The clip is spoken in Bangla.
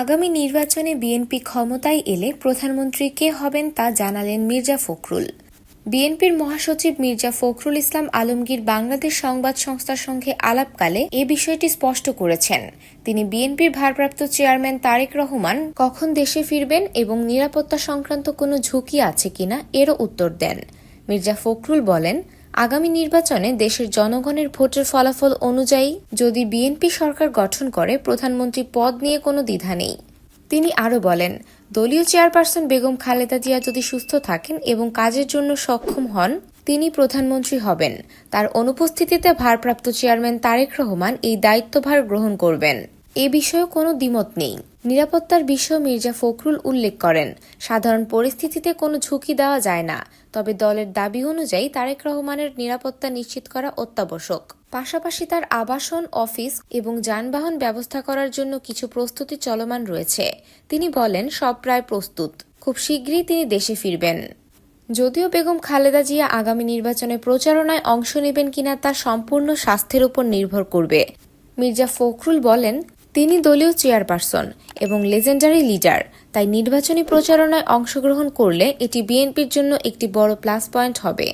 আগামী নির্বাচনে বিএনপি ক্ষমতায় এলে প্রধানমন্ত্রী কে হবেন তা জানালেন মির্জা ফখরুল। বিএনপির মহাসচিব মির্জা ফখরুল ইসলাম আলমগীর বাংলাদেশ সংবাদ সংস্থার সঙ্গে আলাপকালে এ বিষয়টি স্পষ্ট করেছেন। তিনি বিএনপির ভারপ্রাপ্ত চেয়ারম্যান তারেক রহমান কখন দেশে ফিরবেন এবং নিরাপত্তা সংক্রান্ত কোনো ঝুঁকি আছে কিনা এরও উত্তর দেন। মির্জা ফখরুল বলেন আগামী নির্বাচনে দেশের জনগণের ভোটের ফলাফল অনুযায়ী যদি বিএনপি সরকার গঠন করে, প্রধানমন্ত্রী পদ নিয়ে কোনো দ্বিধা নেই। তিনি আরও বলেন, দলীয় চেয়ারপারসন বেগম খালেদা জিয়া যদি সুস্থ থাকেন এবং কাজের জন্য সক্ষম হন, তিনি প্রধানমন্ত্রী হবেন। তার অনুপস্থিতিতে ভারপ্রাপ্ত চেয়ারম্যান তারেক রহমান এই দায়িত্বভার গ্রহণ করবেন। এ বিষয়ে কোনো দ্বিমত নেই। নিরাপত্তার বিষয় মির্জা ফখরুল উল্লেখ করেন। সাধারণ পরিস্থিতিতে কোনো ঝুঁকি দেওয়া যায় না। তবে দলের দাবি অনুযায়ী তারেক রহমানের নিরাপত্তা নিশ্চিত করা অত্যাবশ্যক। পাশাপাশি তার আবাসন, অফিস এবং যানবাহন ব্যবস্থা করার জন্য কিছু প্রস্তুতি চলমান রয়েছে। তিনি বলেন, সব প্রায় প্রস্তুত। খুব শীঘ্রই তিনি দেশে ফিরবেন। যদিও বেগম খালেদা জিয়া আগামী নির্বাচনে প্রচারণায় অংশ নেবেন কিনা তা সম্পূর্ণ স্বাস্থ্যের উপর নির্ভর করবে। মির্জা ফখরুল বলেন তিনি দলীয় চেয়ারপারসন এবং লেজেন্ডারি লিডার, তাই নির্বাচনী প্রচারণায় অংশগ্রহণ করলে এটি বিএনপির জন্য একটি বড় প্লাস পয়েন্ট হবে।